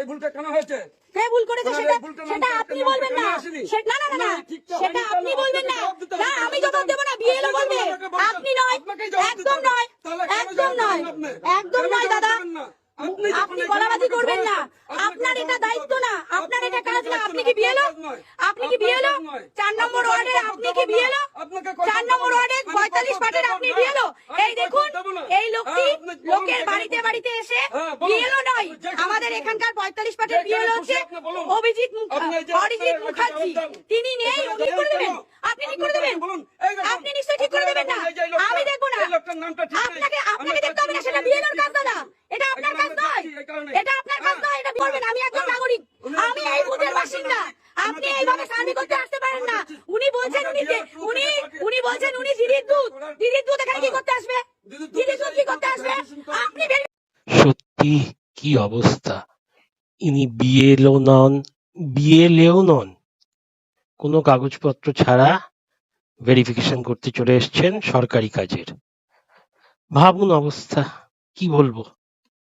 এই ভুলটা কেন হয়েছে? কে ভুল করেছে সেটা সেটা আপনি বলবেন না। আসেনি? না না না সেটা আপনি বলবেন না। না আমি জবাব দেবো না বিএলও বলবে। আপনি নয় একদম নয় একদম নয় একদম নয় দাদা। আপনি গলাবাজি করবেন না। আপনার এটা দায়িত্ব না। আপনার এটা কাজ না। আপনি কি নয়। আপনি কি নয়। চার নম্বর ওয়ার্ডে আপনি কি আপনাকে চার নম্বর ওয়ার্ডে পঁয়তাল্লিশ দেবো আপনি না। বিএলও আমি এই দেখুন কর্তব্য দেবো না। এই লোকটি হ্যাঁ, আপনি বলুন, লোকের বাড়িতে বাড়িতে এসে হ্যাঁ, বিএলও নয়। আমাদের এখানকার পঁয়তাল্লিশ যেখানে বিএলও হচ্ছে অভিজিৎ অরিজিৎ মুখার্জি। তিনি নেই উনি করে দেবেন আপনি ঠিক করে দেবেন? আপনি নিশ্চয়ই ঠিক করে দেবেন না। আমি দেখব না। আপনাকে আপনাকে দেখতে হবে না সেটা বিএলওর কাজ দাদা। এটা আপনার কাজ নয়। এই কারণে। এটা আপনার কাজ হ্যাঁ, নয় এটা করবেন আমি একজন হ্যাঁ। নাগরিক। আমি এই বুথের বাসিন্দা। আপনি এইভাবে সার্ভে করতে আসতে পারেন না। উনি বলছেন উনি উনি উনি বলছেন উনি দিদির দুধ দিদির দুধ এখানে কি হ্যাঁ। করতে আসবে দিদির দুধ দিদির দুধ কি করতে আসবে আপনি বের সত্যি কি অবস্থা? ইনি বিএলও নন বিএলএও নন। কোনো কাগজপত্র ছাড়া ভেরিফিকেশন করতে চলে এসছেন সরকারি কাজের। ভাবুন অবস্থা, কি বলব?